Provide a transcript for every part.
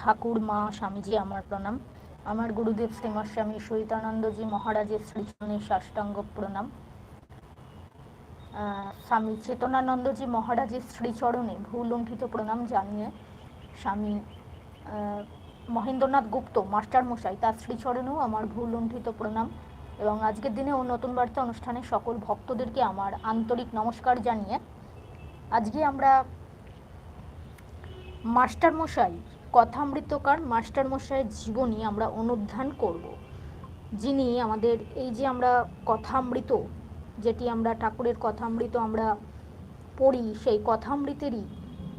ঠাকুর মা স্বামীজি আমার প্রণাম। আমার গুরুদেব শ্রীমৎ স্বামী সহিতানন্দজি মহারাজের শ্রীচরণে সাষ্টাঙ্গ প্রণাম। স্বামী চেতনানন্দজি মহারাজের শ্রীচরণে ভূলুণ্ঠিত প্রণাম জানিয়ে স্বামী মহেন্দ্রনাথ গুপ্ত, মাস্টার মশাই, তার শ্রীচরণেও আমার ভূলুণ্ঠিত প্রণাম এবং আজকের দিনে ও নতুন বার্তা অনুষ্ঠানে সকল ভক্তদেরকে আমার আন্তরিক নমস্কার জানিয়ে আজকে আমরা মাস্টার মশাই কথামৃতকার মাস্টার মশাইয়ের জীবনী আমরা অনুধ্যান করব। যিনি আমাদের এই যে আমরা কথামৃত, যেটি আমরা ঠাকুরের কথামৃত আমরা পড়ি, সেই কথামৃতেরই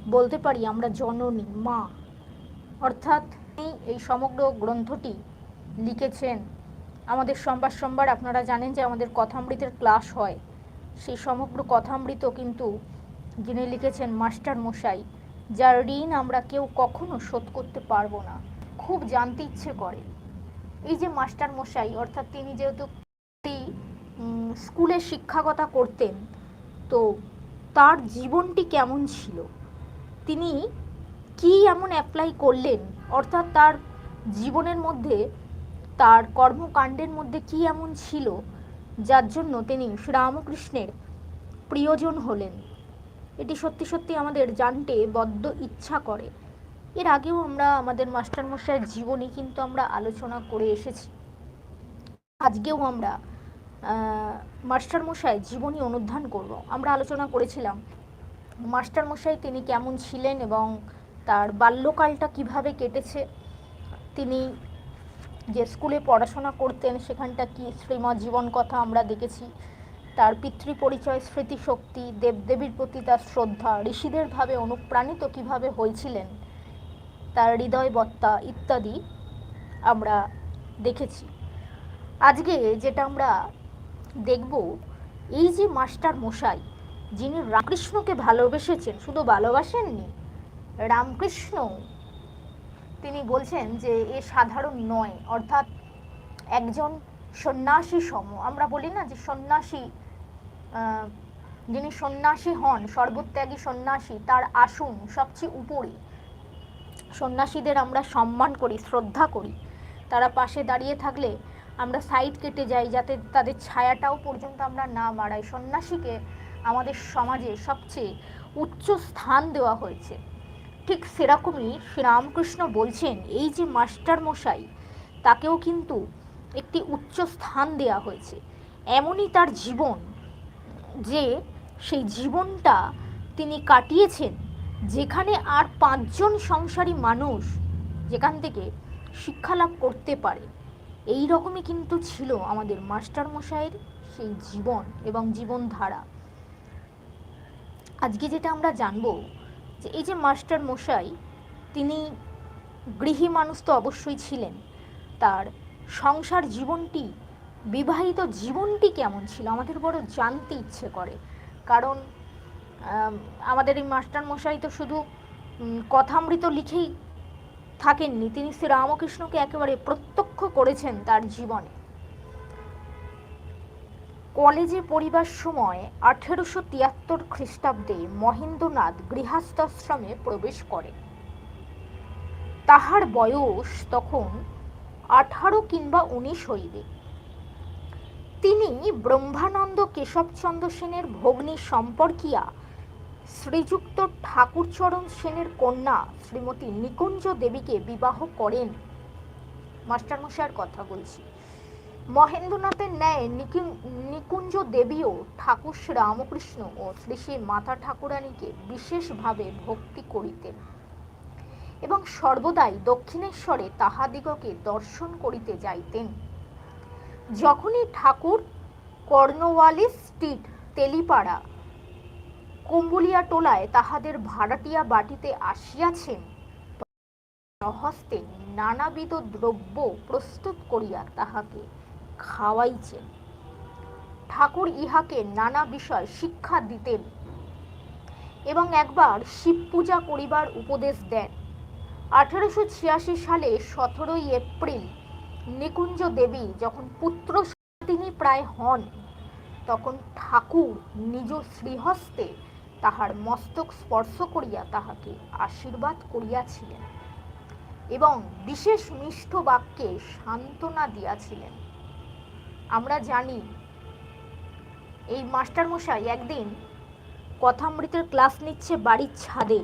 বলতে পারি আমরা জননী, মা। অর্থাৎ এই সমগ্র গ্রন্থটি লিখেছেন। আমাদের সোমবার সোমবার আপনারা জানেন যে আমাদের কথামৃতের ক্লাস হয়। সেই সমগ্র কথামৃত কিন্তু যিনি লিখেছেন মাস্টার মশাই যার ঋণ আমরা কেউ কখনো শোধ করতে পারব না। খুব জানতে ইচ্ছে করে। এই যে মাস্টার মশাই, অর্থাৎ তিনি যেহেতু স্কুলে শিক্ষকতা করতেন, তো তার জীবনটি কেমন ছিল? তিনি কি এমন অ্যাপ্লাই করলেন? অর্থাৎ তার জীবনের মধ্যে, তার কর্মকাণ্ডের মধ্যে কি এমন ছিল? যার জন্য তিনি শ্রীরামকৃষ্ণের প্রিয়জন হলেন। এটি সত্যি সত্যি আমাদের জানতে বড্ড ইচ্ছা করে। এর আগেও আমরা আমাদের মাস্টারমশাইয়ের জীবনী কিন্তু আমরা আলোচনা করে এসেছি। আজকেও আমরা মাস্টারমশাই জীবনী অনুধান করব। আমরা আলোচনা করেছিলাম, মাস্টারমশাই তিনি কেমন ছিলেন এবং তার বাল্যকালটা কীভাবে কেটেছে, তিনি যে স্কুলে পড়াশোনা করতেন সেখানটা কি শ্রীমৎ জীবন কথা আমরা দেখেছি তার পিতৃ পরিচয় স্মৃতিশক্তি, দেবদেবীর প্রতি তার শ্রদ্ধা, ঋষিদের ভাবে অনুপ্রাণিত কীভাবে হয়েছিলেন, তার হৃদয়বত্তা ইত্যাদি আমরা দেখেছি। আজকে যেটা আমরা দেখব, এই যে মাস্টার মশাই, যিনি রামকৃষ্ণকে ভালোবেসেছেন, শুধু ভালোবাসেননি, রামকৃষ্ণ, তিনি বলছেন যে এ সাধারণ নয়, অর্থাৎ একজন সন্ন্যাসী সম। আমরা বলি না যে সন্ন্যাসী যিনি সন্ন্যাসী হন সর্বত্যাগী সন্ন্যাসী, তার আসন সবচেয়ে উপরে। সন্ন্যাসীদের আমরা সম্মান করি, শ্রদ্ধা করি। তারা পাশে দাঁড়িয়ে থাকলে আমরা সাইড কেটে যাই, যাতে তাদের ছায়াটাও পর্যন্ত আমরা না মারাই। সন্ন্যাসীকে আমাদের সমাজে সবচেয়ে উচ্চ স্থান দেওয়া হয়েছে। ঠিক সেরকমই শ্রীরামকৃষ্ণ বলছেন, এই যে মাস্টার মশাই তাকেও কিন্তু একটি উচ্চ স্থান দেওয়া হয়েছে। এমনই তার জীবন যে সেই জীবনটা তিনি কাটিয়েছেন, যেখানে আর পাঁচজন সংসারী মানুষ যেখান থেকে শিক্ষা লাভ করতে পারে, এই রকমই কিন্তু ছিল আমাদের মাস্টার মশাইয়ের সেই জীবন এবং জীবনধারা। আজকে যেটা আমরা জানব যে এই যে মাস্টার মশাই, তিনি গৃহী মানুষ তো অবশ্যই ছিলেন, তার সংসার জীবনটি বিবাহিত জীবনটি কেমন ছিল? আমাদের বড় জানতে ইচ্ছে করে। কারণ আম, আমাদের এই মাস্টার মশাই তো শুধু কথামৃত লিখেই থাকেননি। তিনি শ্রী রামকৃষ্ণকে একেবারে প্রত্যক্ষ করেছেন তার জীবনে। কলেজে পড়িবার সময় আঠেরোশো তিয়াত্তর খ্রিস্টাব্দে মহেন্দ্রনাথ গৃহস্থাশ্রমে প্রবেশ করেন। তাহার বয়স তখন আঠারো কিংবা উনিশ হইবে। তিনি ব্রহ্মানন্দ কেশবচন্দ্র সেনের ভগ্নী সম্পর্কিয়া, শ্রীযুক্ত ঠাকুরচরণ সেনের কন্যা শ্রীমতী নিকুঞ্জ দেবীকে বিবাহ করেন। মাস্টারমশাইয়ের কথা বলছি। মহেন্দ্রনাথের ন্যায় নিকি- নিকুঞ্জ দেবীও ঠাকুর শ্রী রামকৃষ্ণ ও শ্রী শ্রী মাতা ঠাকুরানীকে বিশেষভাবে ভক্তি করিতেন এবং সর্বদাই দক্ষিণেশ্বরে তাহাদিগকে দর্শন করিতে যাইতেন। যখনই ঠাকুর কর্নওয়ালিস স্ট্রিট, তেলিপাড়া, কুম্বুলিয়া টোলায় তাহাদের ভাড়াটিয়া বাটিতে আসিয়াছেন হস্তে নানাবিধ দ্রব্য প্রস্তুত করিয়া তাহাকে খাওয়াইছেন। ঠাকুর ইহাকে নানা বিষয় শিক্ষা দিতেন এবং একবার শিব পূজা করিবার উপদেশ দেন। আঠারোশো ছিয়াশি সালে সতেরোই এপ্রিল নিকুঞ্জ দেবী যখন পুত্র তিনি প্রায় হন, তখন ঠাকুর নিজ শ্রীহস্তে তাহার মস্তক স্পর্শ করিয়া তাহাকে আশীর্বাদ করিয়াছিলেন এবং বিশেষ মিষ্ট বাক্যে সান্ত্বনা দিয়াছিলেন। আমরা জানি, এই মাস্টারমশাই একদিন কথামৃতের ক্লাস নিচ্ছে বাড়ির ছাদে।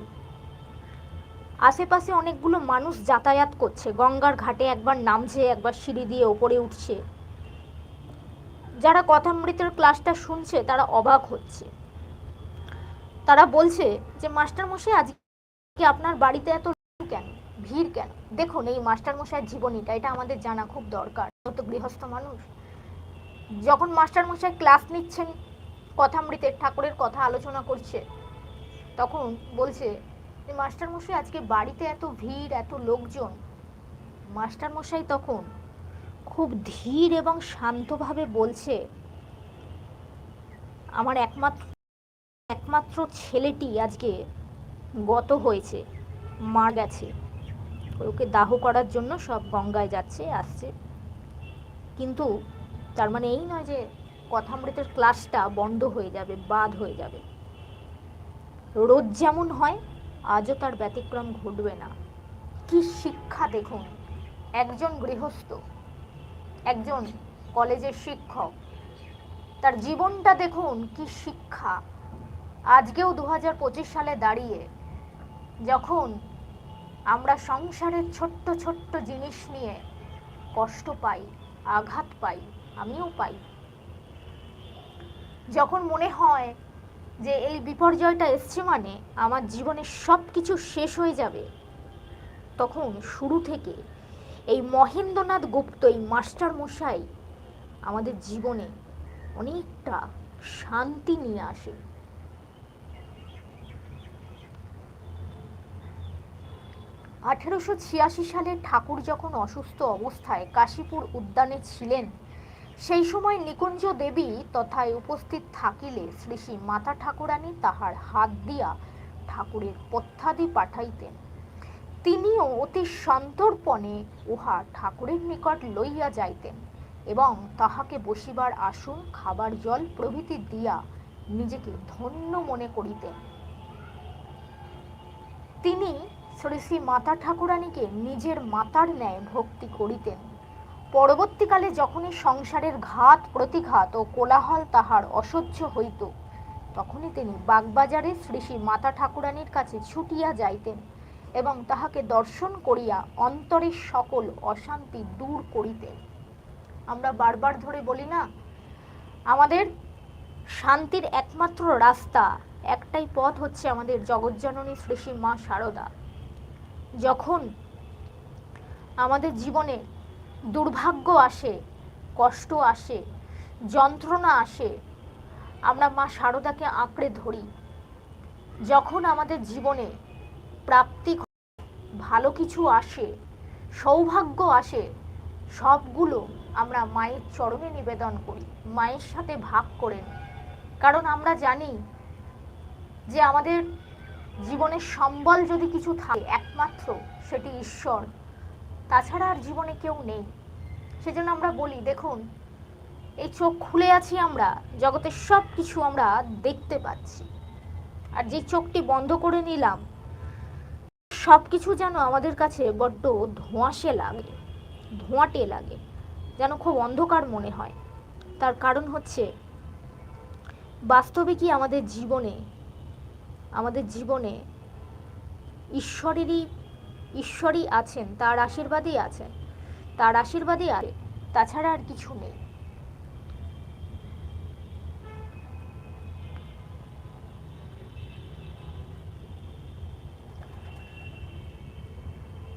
আশেপাশে অনেকগুলো মানুষ যাতায়াত করছে। গঙ্গার ঘাটে একবার নামছে, একবার সিঁড়ি দিয়ে ওপরে উঠছে। যারা কথামৃতের ক্লাসটা শুনছে, তারা অবাক হচ্ছে। তারা বলছে যে, মাস্টারমশাই, আজকে আপনার বাড়িতে এত কেন? ভিড় কেন? দেখুন, এই মাস্টারমশাইয়ের জীবনীটা, এটা আমাদের জানা খুব দরকার। তো গৃহস্থ মানুষ। যখন মাস্টারমশাই ক্লাস নিচ্ছেন কথামৃতের, ঠাকুরের কথা আলোচনা করছে, তখন বলছে মাস্টারমশাই, আজকে বাড়িতে এত ভিড়, এত লোকজন, মাস্টারমশাই তখন খুব ধীর এবং শান্তভাবে বলছে, আমার একমাত্র একমাত্র ছেলেটি আজকে গত হয়েছে মার গেছে। ওকে দাহ করার জন্য সব গঙ্গায় যাচ্ছে, আসছে। কিন্তু তার মানে এই নয় যে কথামৃতের ক্লাসটা বন্ধ হয়ে যাবে, বাদ হয়ে যাবে। রোজ যেমন হয় আজও তার ব্যতিক্রম ঘটবে না। কি শিক্ষা দেখুন, একজন গৃহস্থ, একজন কলেজের শিক্ষক, তার জীবনটা দেখুন কি শিক্ষা। আজকেও দু হাজার পঁচিশ সালে দাঁড়িয়ে যখন আমরা সংসারের ছোট্ট ছোট্ট জিনিস নিয়ে কষ্ট পাই, আঘাত পাই, আমিও পাই, যখন মনে হয় যে এই বিপর্যয়টা এসছে মানে আমার জীবনে সব কিছু শেষ হয়ে যাবে। তখন শুরু থেকে এই মহেন্দ্রনাথ গুপ্ত, এই মাস্টার মশাই আমাদের জীবনে অনেকটা শান্তি নিয়ে আসে। আঠেরোশো ছিয়াশি সালে ঠাকুর যখন অসুস্থ অবস্থায় কাশীপুর উদ্যানে ছিলেন সেই সময় নিকুঞ্জ দেবী তথায় উপস্থিত থাকিলে শ্রী শ্রী মাতা ঠাকুরানী তাহার হাত দিয়া ঠাকুরের পথ্যাদি পাঠাইতেন। তিনিও অতি সন্তর্পণে উহা ঠাকুরের নিকট লইয়া যাইতেন এবং তাহাকে বসিবার আসন, খাবার, জল প্রভৃতি দিয়া নিজেকে ধন্য মনে করিতেন। তিনি শ্রী শ্রী মাতা ঠাকুরানীকে নিজের মাতার ন্যায় ভক্তি করিতেন। পরবর্তীকালে যখনই সংসারের ঘাত, প্রতিঘাত ও কোলাহল তাহার অসহ্য হইত, তখনই তিনি বাগবাজারে শ্রী শ্রী মাতা ঠাকুরানীর কাছে ছুটিয়া যাইতেন এবং তাহাকে দর্শন করিয়া অন্তরের সকল অশান্তি দূর করিতেন। আমরা বারবার ধরে বলি না, আমাদের শান্তির একমাত্র রাস্তা, একটাই পথ হচ্ছে আমাদের জগজ্জননী শ্রী শ্রী মা শারদা যখন আমাদের জীবনে দুর্ভাগ্য আসে, কষ্ট আসে, যন্ত্রণা আসে। আমরা মা শারদাকে আঁকড়ে ধরি। যখন আমাদের জীবনে প্রাপ্তি ভালো কিছু আসে, সৌভাগ্য আসে, সবগুলো আমরা মায়ের চরণে নিবেদন করি, মায়ের সাথে ভাগ করে কারণ আমরা জানি যে আমাদের জীবনের সম্বল যদি কিছু থাকে, একমাত্র সেটি ঈশ্বর। তাছাড়া আর জীবনে কেউ নেই। সেজন্য আমরা বলি, দেখুন, এই চোখ খুলে আছি আমরা, জগতের সব কিছু আমরা দেখতে পাচ্ছি। আর যে চোখটি বন্ধ করে নিলাম সব কিছু যেন আমাদের কাছে বড্ড ধোঁয়াশে লাগে, ধোঁয়াটে লাগে, যেন খুব অন্ধকার মনে হয়। তার কারণ হচ্ছে, বাস্তবে কি আমাদের জীবনে আমাদের জীবনে ঈশ্বরেরই ঈশ্বরই আছেন, তার আশীর্বাদই আছেন। তার আশীর্বাদই আছে তাছাড়া আর কিছু নেই।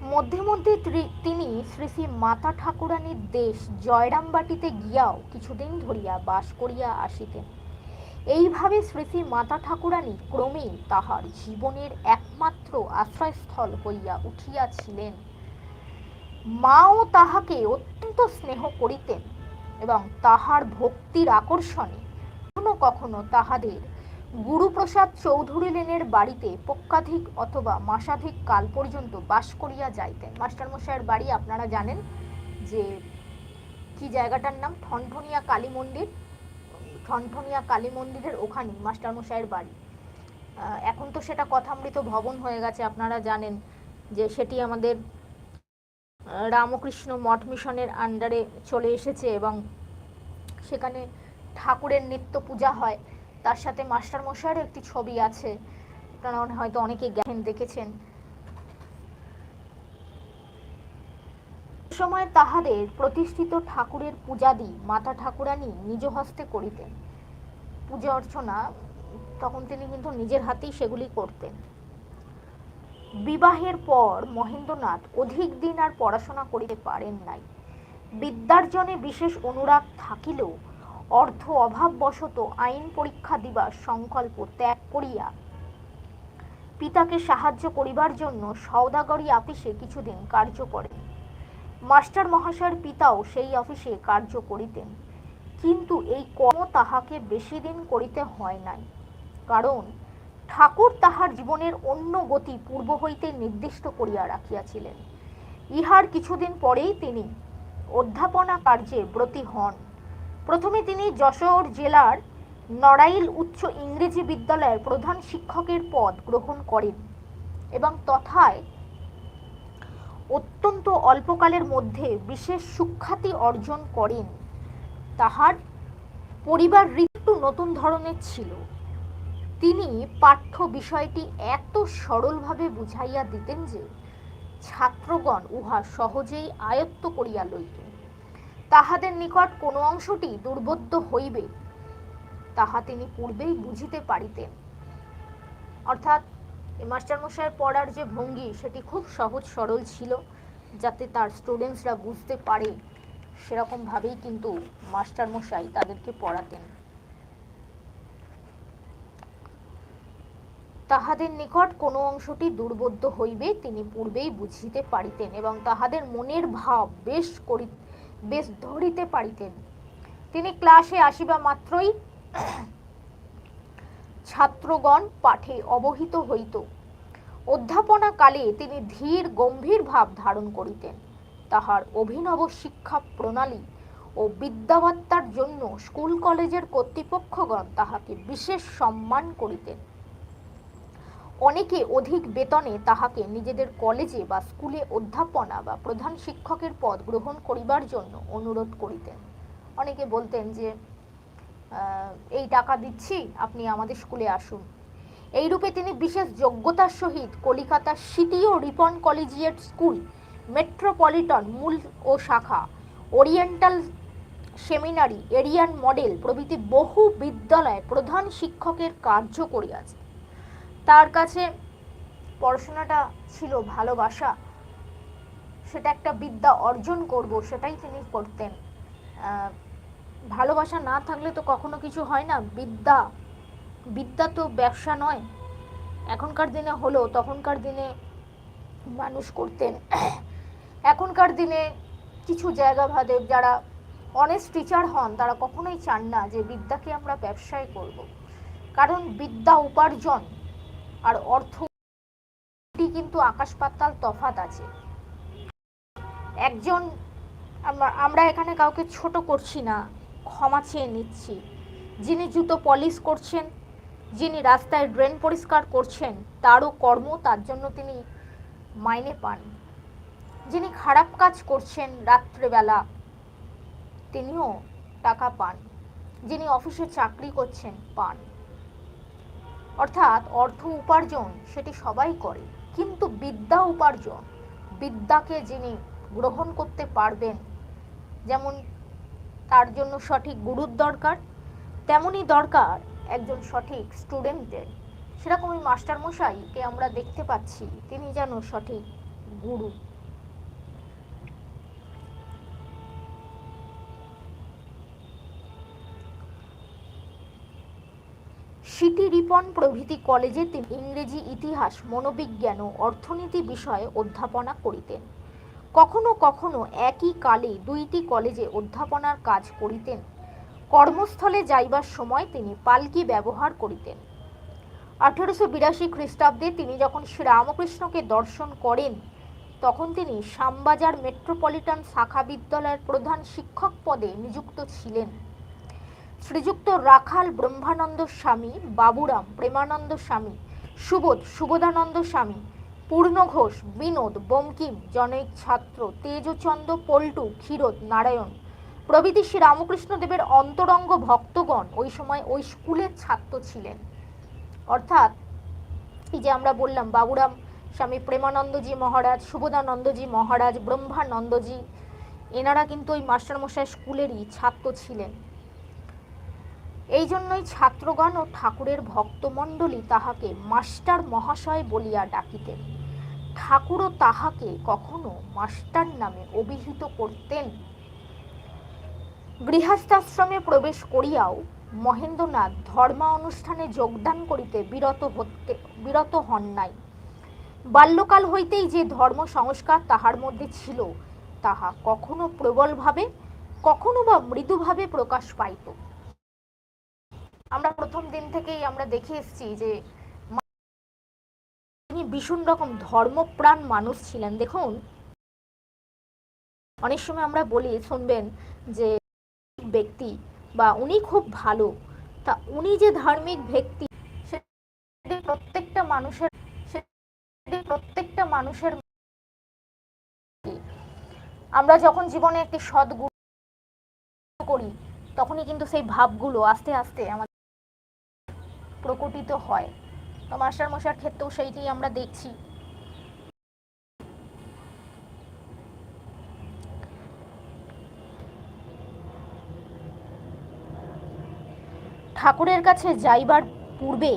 মধ্যে মধ্যে তিনি শ্রী শ্রী মাতা ঠাকুরানীর দেশ জয়রামবাটিতে গিয়াও কিছুদিন ধরিয়া বাস করিয়া আসিতেন। এইভাবে শ্রী শ্রী মাতা ঠাকুরানী ক্রমেই তাহার জীবনের একমাত্র আশ্রয়স্থল হইয়া উঠিয়াছিলেন। মাও তাহাকে অত্যন্ত স্নেহ করিতেন এবং তাহার ভক্তির আকর্ষণে কখনো কখনো তাহাদের গুরুপ্রসাদ চৌধুরী লেনের বাড়িতে পক্ষাধিক অথবা মাসাধিক কাল পর্যন্ত বাস করিয়া যাইতেন। মাস্টারমশাইয়ের বাড়ি আপনারা জানেন যে কি জায়গাটার নাম? ঠনঠনিয়া কালী মন্দির। ঠনঠনিয়া কালী মন্দিরের ওখানে মাস্টারমশাইয়ের বাড়ি। এখন তো সেটা কথামৃত ভবন হয়ে গেছে, আপনারা জানেন যে সেটি আমাদের রামকৃষ্ণ মঠ মিশনের আন্ডারে চলে এসেছে এবং সেখানে ঠাকুরের নিত্য পূজা হয়। তার সাথে মাস্টার মশাইয়ের একটি ছবি আছে কারণ হয়তো অনেকে জ্ঞান দেখেছেন। সময় তাহাদের প্রতিষ্ঠিত ঠাকুরের পূজাদি মাতা ঠাকুরানী নিজ হস্তে করিতেন। পূজা অর্চনা তখন তিনি কিন্তু নিজের হাতেই সেগুলি করতেন। বিবাহের পর মহেন্দ্রনাথ অধিক দিন আর পড়াশোনা করিতে পারেন নাই। বিদ্যার্জনে বিশেষ অনুরাগ থাকিলেও অর্থ অভাববশত আইন পরীক্ষা দিবার সংকল্প ত্যাগ করিয়া পিতাকে সাহায্য করিবার জন্য সওদাগরি অফিসে কিছুদিন কার্য করেন। মাস্টার মহাশয়ের পিতাও সেই অফিসে কার্য করিতেন। কিন্তু এই কর্ম তাহাকে বেশি দিন করিতে হয় নাই। কারণ ঠাকুর তাহার জীবনের অন্য গতি পূর্ব হইতে নির্দিষ্ট করিয়া রাখিয়াছিলেন। ইহার কিছুদিন পরেই তিনি অধ্যাপনা কার্যে ব্রতী হন। প্রথমে তিনি যশোর জেলার নড়াইল উচ্চ ইংরেজি বিদ্যালয়ের প্রধান শিক্ষকের পদ গ্রহণ করেন এবং তথায় অত্যন্ত অল্পকালের মধ্যে বিশেষ সুখ্যাতি অর্জন করেন। তাহার পরিবার একটু নতুন ধরনের ছিল। তিনি পাঠ্য বিষয়টি এত সরলভাবে বুঝাইয়া দিতেন যে ছাত্রগণ উহা সহজেই আয়ত্ত করিয়া লইত। তাহাদের নিকট কোনো অংশটি দুর্বোধ্য হইবে, তাহা তিনি পূর্বেই বুঝিতে পারিতেন। অর্থাৎ মাস্টারমশাইয়ের পড়ার যে ভঙ্গি, সেটি খুব সহজ সরল ছিল, যাতে তার স্টুডেন্টসরা বুঝতে পারে, সেরকমভাবেই কিন্তু মাস্টারমশাই তাদেরকে পড়াতেন। তাহাদের নিকট কোনো অংশটি দুর্বোধ্য হইবে তিনি পূর্বেই বুঝিতে পারিতেন এবং তাহাদের মনের ভাব বেশ করি, বেশ ধরিতে পারিতেন। তিনি ক্লাসে আসিবা মাত্রই ছাত্রগণ পাঠে অবহিত হইত। অধ্যাপনা কালে তিনি ধীর গম্ভীর ভাব ধারণ করিতেন। তাহার অভিনব শিক্ষা প্রণালী ও বিদ্যাবাত্তার জন্য স্কুল কলেজের কর্তৃপক্ষগণ তাহাকে বিশেষ সম্মান করিতেন। অনেকে অধিক বেতনে তাহাকে নিজেদের কলেজে বা স্কুলে অধ্যাপনা বা প্রধান শিক্ষকের পদ গ্রহণ করিবার জন্য অনুরোধ করিতেন। অনেকে বলতেন যে এই টাকা দিচ্ছি, আপনি আমাদের স্কুলে আসুন। এইরূপে তিনি বিশেষ যোগ্যতার সহিত কলিকাতার সিটি ও রিপন কলেজিয়েট স্কুল, মেট্রোপলিটন মূল ও শাখা, ওরিয়েন্টাল সেমিনারি, এরিয়ান মডেল প্রভৃতি বহু বিদ্যালয়ে প্রধান শিক্ষকের কার্য করিয়াছে। তার কাছে পড়াশোনাটা ছিল ভালোবাসা। সেটা একটা বিদ্যা অর্জন করব, সেটাই তিনি করতেন। ভালোবাসা না থাকলে তো কখনো কিছু হয় না। বিদ্যা বিদ্যা তো ব্যবসা নয়। এখনকার দিনে হলো তখনকার দিনে মানুষ করতেন। এখনকার দিনে কিছু জায়গা ভাদে যারা অনেস্ট টিচার হন, তারা কখনোই চান না যে বিদ্যাকে আমরা ব্যবসায় করব। কারণ বিদ্যা উপার্জন। আর অর্থ কিন্তু আকাশ পাতাল তফাত আছে। একজন আমরা- এখানে কাউকে ছোট করছি না, ক্ষমা চেয়ে নিচ্ছি। যিনি জুতো পলিশ করছেন, যিনি রাস্তায় ড্রেন পরিষ্কার করছেন, তারও কর্ম তার জন্য তিনি মাইনে পান। যিনি খারাপ কাজ করছেন রাত্রেবেলা, তিনিও টাকা পান। যিনি অফিসে চাকরি করছেন, পান। অর্থাৎ অর্থ উপার্জন সেটি সবাই করে, কিন্তু বিদ্যা উপার্জন, বিদ্যাকে যিনি গ্রহণ করতে পারবেন, যেমন তার জন্য সঠিক গুরুর দরকার, তেমনই দরকার একজন সঠিক স্টুডেন্টের সেরকমই মাস্টারমশাইকে আমরা দেখতে পাচ্ছি, তিনি যেন সঠিক গুরু। সিটি রিপন প্রভৃতি কলেজে তিনি ইংরেজি ইতিহাস, মনোবিজ্ঞান ও অর্থনীতি বিষয়ে অধ্যাপনা করিতেন। কখনো কখনো একই কালে দুইটি কলেজে অধ্যাপনার কাজ করিতেন। কর্মস্থলে যাইবার সময় তিনি পালকি ব্যবহার করিতেন। আঠারোশো বিরাশি খ্রিস্টাব্দে তিনি যখন শ্রীরামকৃষ্ণকে দর্শন করেন, তখন তিনি শ্যামবাজার মেট্রোপলিটন শাখা বিদ্যালয়ের প্রধান শিক্ষক পদে নিযুক্ত ছিলেন। শ্রীযুক্ত রাখাল ব্রহ্মানন্দ স্বামী, বাবুরাম প্রেমানন্দ স্বামী, সুবোধ সুবোধানন্দ স্বামী, পূর্ণ ঘোষ, বিনোদ, বঙ্কিম, জনৈক ছাত্র তেজচন্দ্র পল্টু, ক্ষীরোদ, নারায়ণ। প্রভৃতি শ্রী রামকৃষ্ণ দেবের অন্তরঙ্গ ভক্তগণ ওই সময় ওই স্কুলের ছাত্র ছিলেন। অর্থাৎ এই যে আমরা বললাম, বাবুরাম স্বামী, প্রেমানন্দজি মহারাজ, সুবোধানন্দজি মহারাজ, ব্রহ্মানন্দজি, এনারা কিন্তু ওই মাস্টারমশাই স্কুলেরই ছাত্র ছিলেন। এই জন্যই ছাত্রগণ ও ঠাকুরের ভক্তমণ্ডলী তাহাকে মাস্টার মহাশয় বলিয়া ডাকিতেন। ঠাকুরও তাহাকে কখনো মাস্টার নামে অভিহিত করতেন। গৃহস্থাশ্রমে প্রবেশ করিয়াও মহেন্দ্রনাথ ধর্মা অনুষ্ঠানে যোগদান করিতে বিরত হতে, বিরত হন নাই। বাল্যকাল হইতেই যে ধর্ম সংস্কার তাহার মধ্যে ছিল, তাহা কখনো প্রবলভাবে, কখনো বা মৃদুভাবে প্রকাশ পাইত। আমরা প্রথম দিন থেকেই আমরা দেখে এসেছি যে তিনি ভীষণ রকম ধর্মপ্রাণ মানুষ ছিলেন। দেখুন, অনেক সময় আমরা বলি, শুনবেন যে ব্যক্তি বা উনি খুব ভালো, তা উনি যে ধার্মিক ব্যক্তি প্রত্যেকটা মানুষের প্রত্যেকটা মানুষের আমরা যখন জীবনে একটি সদ্গুণ করি, তখনই কিন্তু সেই ভাবগুলো আস্তে আস্তে আমাদের প্রকটিত হয়। তো মাস্টার মশার ক্ষেত্রেও সেইটি আমরা দেখছি। ঠাকুরের কাছে যাইবার পূর্বে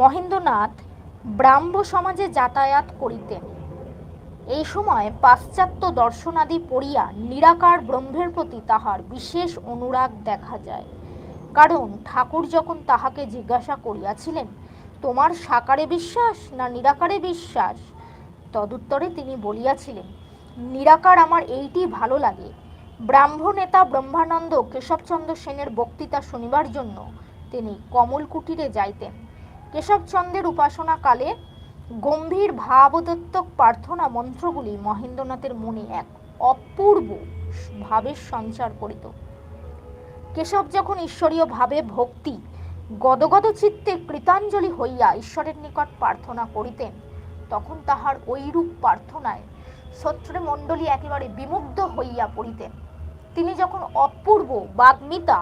মহেন্দ্রনাথ ব্রাহ্ম সমাজে যাতায়াত করিতেন। এই সময় পাশ্চাত্য দর্শনাদি পড়িয়া নিরাকার ব্রহ্মের প্রতি তাহার বিশেষ অনুরাগ দেখা যায়। কারণ ঠাকুর যখন তাহাকে জিজ্ঞাসা করিয়াছিলেন, তোমার সাকারে বিশ্বাস না নিরাকারে বিশ্বাস? তদুত্তরে তিনি বলিয়াছিলেন, নিরাকার আমার এইটি ভালো লাগে। ব্রাহ্ম নেতা ব্রহ্মানন্দ কেশবচন্দ্র সেনের বক্তৃতা শুনিবার জন্য তিনি কমল কুটিরে যাইতেন। কেশবচন্দ্রের উপাসনাকালে গম্ভীর ভাবদত্তক প্রার্থনা মন্ত্রগুলি মহেন্দ্রনাথের মনে এক অপূর্ব ভাবের সঞ্চার করিত। কেশব যখন ঈশ্বরীয় ভাবে ভক্তি, গদগদ চিত্তে কৃতাঞ্জলি হইয়া ঈশ্বরের নিকট প্রার্থনা করিতেন, তখন তাহার ঐরূপ প্রার্থনায় শত্রু মণ্ডলী একেবারে বিমুগ্ধ হইয়া পড়িতেন। তিনি যখন অপূর্ব বাগ্মিতা,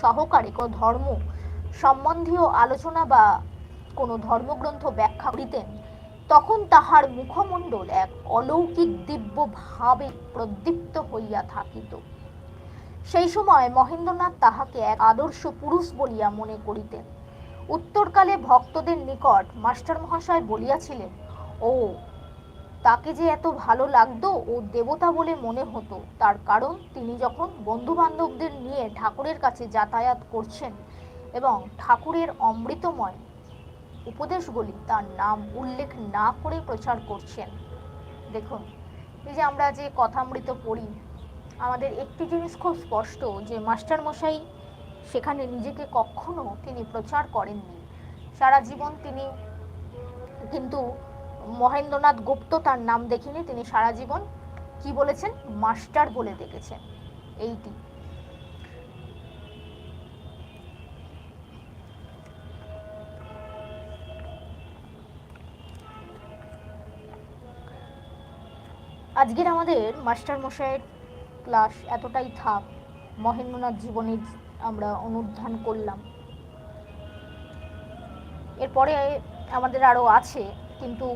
সহকারে কোনো ধর্ম সম্বন্ধীয় আলোচনা বা কোনো ধর্মগ্রন্থ ব্যাখ্যা করিতেন, তখন তাহার মুখমণ্ডল এক অলৌকিক দিব্য ভাবে প্রদীপ্ত হইয়া থাকিত। সেই সময় মহেন্দ্রনাথ তাহাকে এক আদর্শ পুরুষ বলিয়া মনে করিতেন। উত্তরকালে ভক্তদের নিকট মাস্টার মহাশয় বলিয়াছিলেন, ও, তাকে যে এত ভালো লাগতো ও দেবতা বলে মনে হতো, তার কারণ তিনি যখন বন্ধু বান্ধবদের নিয়ে ঠাকুরের কাছে যাতায়াত করছেন এবং ঠাকুরের অমৃতময় উপদেশগুলি তার নাম উল্লেখ না করে প্রচার করছেন। দেখুন, এই যে আমরা যে কথামৃত পড়ি আমাদের একটি জিনিস খুব স্পষ্ট, যে মাস্টার মশাই সেখানে নিজেকে কখনো তিনি প্রচার করেননি। সারা জীবন তিনি কিন্তু মহেন্দ্রনাথ গুপ্ত তার নাম দেখিনি তিনি সারা জীবন কি বলেছেন? মাস্টার বলে দেখেছেন। এইটি। আজকের আমাদের মাস্টার মশাইয়ের ক্লাস এতটাই থাক, মহেন্দ্রনাথ জীবনের আমরা অনুধান করলাম। এরপরে আমাদের আরও আছে, কিন্তু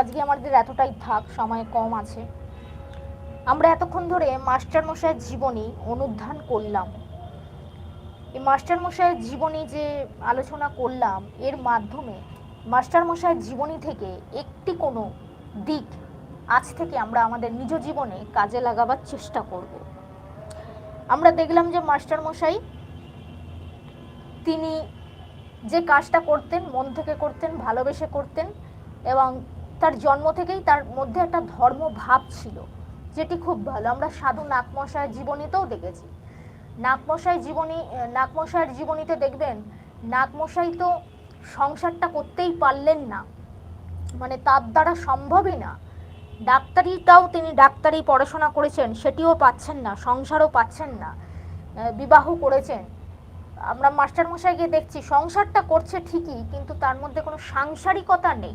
আজকে আমাদের এতটাই থাক, সময় কম আছে। আমরা এতক্ষণ ধরে মাস্টারমশাইয়ের জীবনী অনুধান করলাম। এই মাস্টারমশাইয়ের জীবনী যে আলোচনা করলাম, এর মাধ্যমে মাস্টারমশাইয়ের জীবনী থেকে একটি কোনো দিক আজ থেকে আমরা আমাদের নিজ জীবনে কাজে লাগাবার চেষ্টা করব। আমরা দেখলাম যে মাস্টার মশাই, তিনি যে কাজটা করতেন, মন থেকে করতেন, ভালোবেসে করতেন এবং তার জন্ম থেকেই তার মধ্যে একটা ধর্ম ভাব ছিল, যেটি খুব ভালো। আমরা সাধু নাকমশায়ের জীবনীতেও দেখেছি। নাকমশাই জীবনী নাকমশাইয়ের জীবনীতে দেখবেন নাকমশাই তো সংসারটা করতেই পারলেন না। মানে তার দ্বারা সম্ভবই না। ডাক্তারিটাও তিনি ডাক্তারি পড়াশোনা করেছেন, সেটিও পাচ্ছেন না, সংসারও পাচ্ছেন না বিবাহ করেছেন। আমরা মাস্টারমশাইকে দেখছি, সংসারটা করছে ঠিকই, কিন্তু তার মধ্যে কোনো সাংসারিকতা নেই।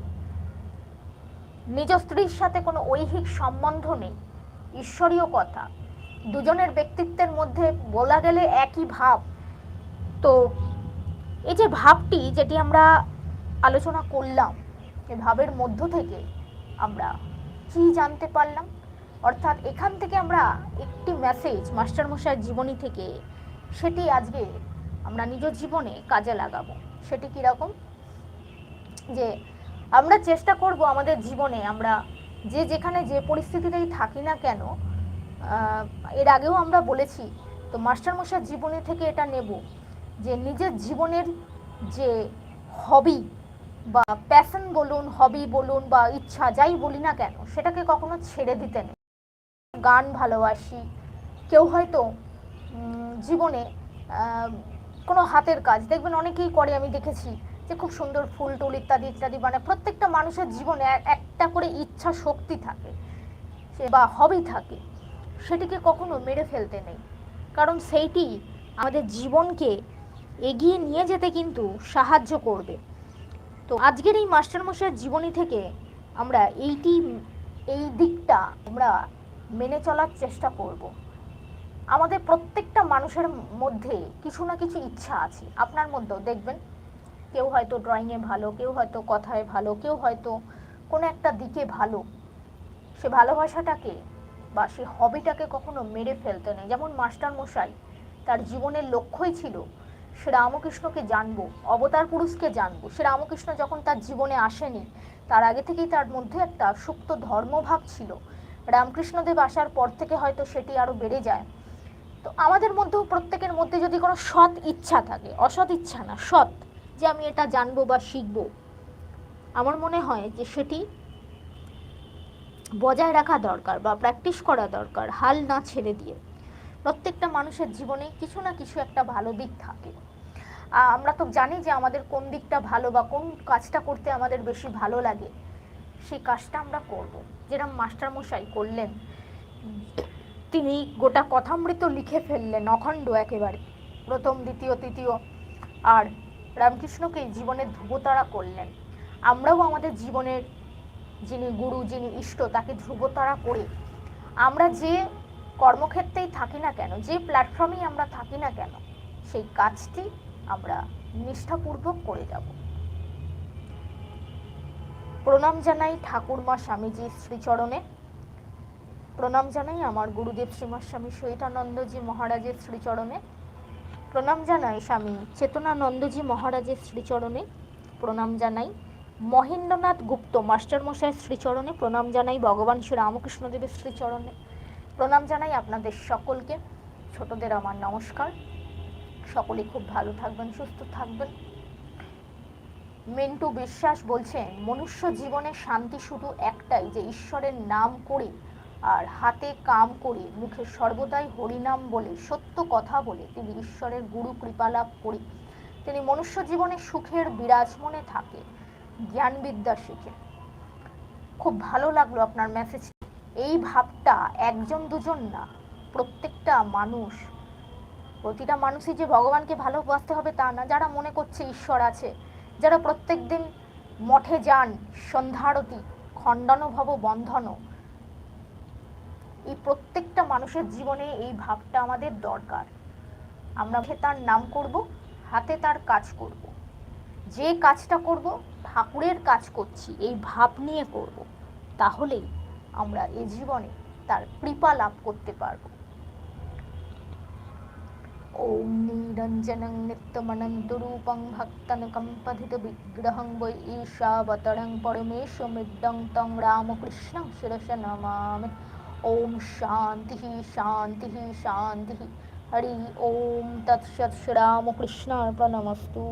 নিজ স্ত্রীর সাথে কোনো ঐহিক সম্বন্ধ নেই। ঈশ্বরীয় কথা। দুজনের ব্যক্তিত্বের মধ্যে বলা গেলে একই ভাব। তো এই যে ভাবটি যেটি আমরা আলোচনা করলাম এই ভাবের মধ্য থেকে আমরা কি জানতে পারলাম? অর্থাৎ এখান থেকে আমরা একটি মেসেজ মাস্টারমশাইয়ের জীবনী থেকে সেটি আজকে আমরা নিজ জীবনে কাজে লাগাবো। সেটি কীরকম যে আমরা চেষ্টা করব আমাদের জীবনে আমরা যে যেখানে যে পরিস্থিতিতেই থাকি না কেন এর আগেও আমরা বলেছি, তো মাস্টারমশাইয়ের জীবনী থেকে এটা নেব যে নিজের জীবনের যে হবি বা প্যাশন বলুন হবি বলুন বা ইচ্ছা, যাই বলি না কেন, সেটাকে কখনো ছেড়ে দিতে নেই। গান ভালোবাসি, কেউ হয়তো জীবনে কোনো হাতের কাজ, দেখবেন অনেকেই করে, আমি দেখেছি যে খুব সুন্দর ফুল টুল ইত্যাদি ইত্যাদি মানে প্রত্যেকটা মানুষের জীবনে এক- একটা করে ইচ্ছা শক্তি থাকে, সে বা হবি থাকে, সেটিকে কখনো মেরে ফেলতে নেই। কারণ সেইটি আমাদের জীবনকে এগিয়ে নিয়ে যেতে কিন্তু সাহায্য করবে। তো আজকের এই মাস্টারমশাইয়ের জীবনী থেকে আমরা এইটি, এই দিকটা আমরা মেনে চলার চেষ্টা করব। আমাদের প্রত্যেকটা মানুষের মধ্যে কিছু না কিছু ইচ্ছা আছে। আপনার মধ্যেও দেখবেন, কেউ হয়তো ড্রয়িংয়ে ভালো, কেউ হয়তো কথায় ভালো, কেউ হয়তো কোনো একটা দিকে ভালো। সে ভালোবাসাটাকে বা সে হবিটাকে কখনো মেরে ফেলতে নেই। যেমন মাস্টার মশাই তার জীবনের লক্ষ্যই ছিল সে রামকৃষ্ণকে জানব, অবতার পুরুষকে জানব। সে রামকৃষ্ণ যখন তার জীবনে আসেনি, তার আগে থেকেই তার মধ্যে একটা সুপ্ত ধর্মভাব ছিল। রামকৃষ্ণদেব আসার পর থেকে হয়তো সেটি আরও বেড়ে যায়। তো আমাদের মধ্যেও প্রত্যেকের মধ্যে যদি কোনো সৎ ইচ্ছা থাকে, অসৎ ইচ্ছা না, সৎ, যে আমি এটা জানব বা শিখব, আমার মনে হয় যে সেটি বজায় রাখা দরকার বা প্র্যাকটিস করা দরকার, হাল না ছেড়ে দিয়ে। প্রত্যেকটা মানুষের জীবনে কিছু না কিছু একটা ভালো দিক থাকে। আমরা তো জানি যে আমাদের কোন দিকটা ভালো বা কোন কাজটা করতে আমাদের বেশি ভালো লাগে। সেই কাজটা আমরা করব। যেরকম মাস্টারমশাই করলেন, তিনি গোটা কথামৃত লিখে ফেললেন অখণ্ড একেবারে। প্রথম, দ্বিতীয়, তৃতীয়। আর রামকৃষ্ণকে জীবনের ধ্রুবতারা করলেন। আমরাও আমাদের জীবনের যিনি গুরু, যিনি ইষ্ট, তাকে ধ্রুবতারা করে আমরা যে কর্মক্ষেত্রেই থাকি না কেন, যে প্ল্যাটফর্মেই আমরা থাকি না কেন, সেই কাজটি আমরা নিষ্ঠাপূর্বক করে যাব। প্রণাম জানাই ঠাকুরমা স্বামীজির শ্রীচরণে। প্রণাম জানাই আমার গুরুদেব শ্রীমার স্বামী সহিতানন্দজি মহারাজের শ্রীচরণে। প্রণাম জানাই স্বামী চেতনানন্দজি মহারাজের শ্রীচরণে। প্রণাম জানাই মহেন্দ্রনাথ গুপ্ত মাস্টারমশাইয়ের শ্রীচরণে। প্রণাম জানাই ভগবান শ্রী রামকৃষ্ণদেবের শ্রীচরণে। প্রণাম জানাই আপনাদের সকলকে। ছোটদের আমার নমস্কার। সকলে খুব ভালো থাকবেন, সুস্থ থাকবেন। মেন্টু বিশ্বাস বলছেন মনুষ্য জীবনে শান্তি শুধু একটাই, যে ঈশ্বরের নাম করে আর হাতে কাম করে, মুখে সর্বদাই হরিনাম বলে, সত্য কথা বলে, তিনি ঈশ্বরের গুরু কৃপা লাভ করি। তিনি মনুষ্য জীবনে সুখের বিরাজমনে থাকে জ্ঞান বিদ্যা শিখে। খুব ভালো লাগল আপনার মেসেজ এই ভাবটা একজন দুজন না, প্রত্যেকটা মানুষ। প্রতিটা মানুষই যে ভগবানকে ভালোবাসতে হবে তা না, যারা মনে করছে ঈশ্বর আছে, যারা প্রত্যেক দিন মঠে যান সন্ধ্যারতি খণ্ডানুভব বন্ধন। এই প্রত্যেকটা মানুষের জীবনে এই ভাবটা আমাদের দরকার। আমরা তার নাম করব, হাতে তার কাজ করব। যে কাজটা করব, ঠাকুরের কাজ করছি, এই ভাব নিয়ে করব। তাহলেই আমরা এই জীবনে তার কৃপা লাভ করতে পারব। ওম নিরঞ্জনং নিত্যমনন্দরূপং ভক্তনকম পথিত বিগ্রহং বৈ ঈশাবতরং পরমেশ মৃদ্যং তং রামকৃষ্ণং শিরস নমামি। ওম শান্তি শান্তি শান্তি। হরি ওম তৎসৎ শ্রীরামকৃষ্ণার্পণমস্তু